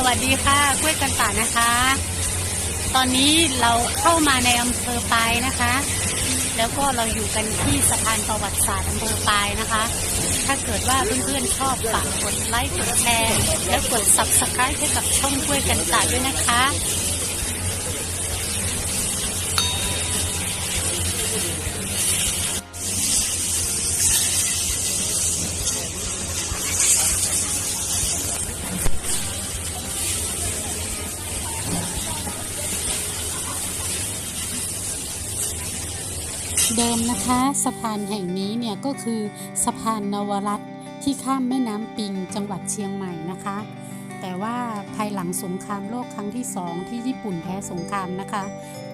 สวัสดีค่ะกล้วยกันป่านะคะ ตอนนี้เราเข้ามาในอำเภอปายนะคะ แล้วก็เราอยู่กันที่สะพานประวัติศาสตร์อำเภอปายนะคะ ถ้าเกิดว่าเพื่อนๆชอบฝากกดไลค์กดแชร์และกด subscribe ให้กับช่องกล้วยกันป่าด้วยนะคะ เดิมนะคะสะพานแห่งนี้เนี่ยก็คือสะพานนวรัตที่ข้ามแม่น้ำปิงจังหวัดเชียงใหม่นะคะ แต่ว่าภายหลังสงครามโลกครั้งที่สองที่ญี่ปุ่นแพ้สงครามนะคะ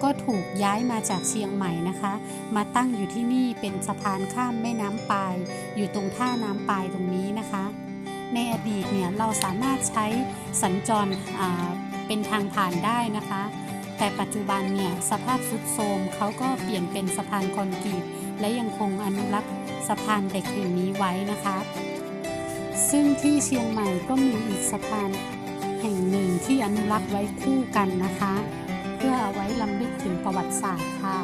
ก็ถูกย้ายมาจากเชียงใหม่นะคะ มาตั้งอยู่ที่นี่เป็นสะพานข้ามแม่น้ำปาย อยู่ตรงท่าน้ำปายตรงนี้นะคะ ในอดีตเนี่ยเราสามารถใช้สัญจรเป็นทางผ่านได้นะคะ แต่ปัจจุบันเนี่ยสภาพสุดโทรมเขาก็เปลี่ยนเป็นสะพานคอนกรีตและยังคงอนุรักษ์สะพานเด็กแห่งนี้ไว้นะคะ ซึ่งที่เชียงใหม่ก็มีอีกสะพานแห่งหนึ่งที่อนุรักษ์ไว้คู่กันนะคะ เพื่อเอาไว้ลำลึกถึงประวัติศาสตร์ค่ะ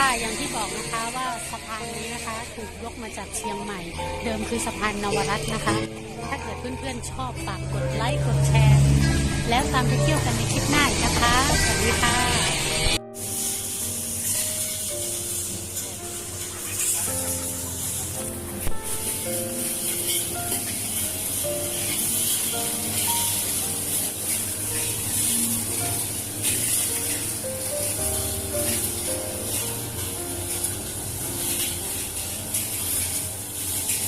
ค่ะอย่างที่บอกนะคะว่าสะพานนี้นะคะถูกยกมาจากเชียงใหม่ เดิมคือสะพานนวรัตน์นะคะ ถ้าเกิดเพื่อนๆชอบฝากกดไลค์กดแชร์ แล้วตามไปเที่ยวกันในคลิปหน้าอีกนะคะสวัสดีค่ะ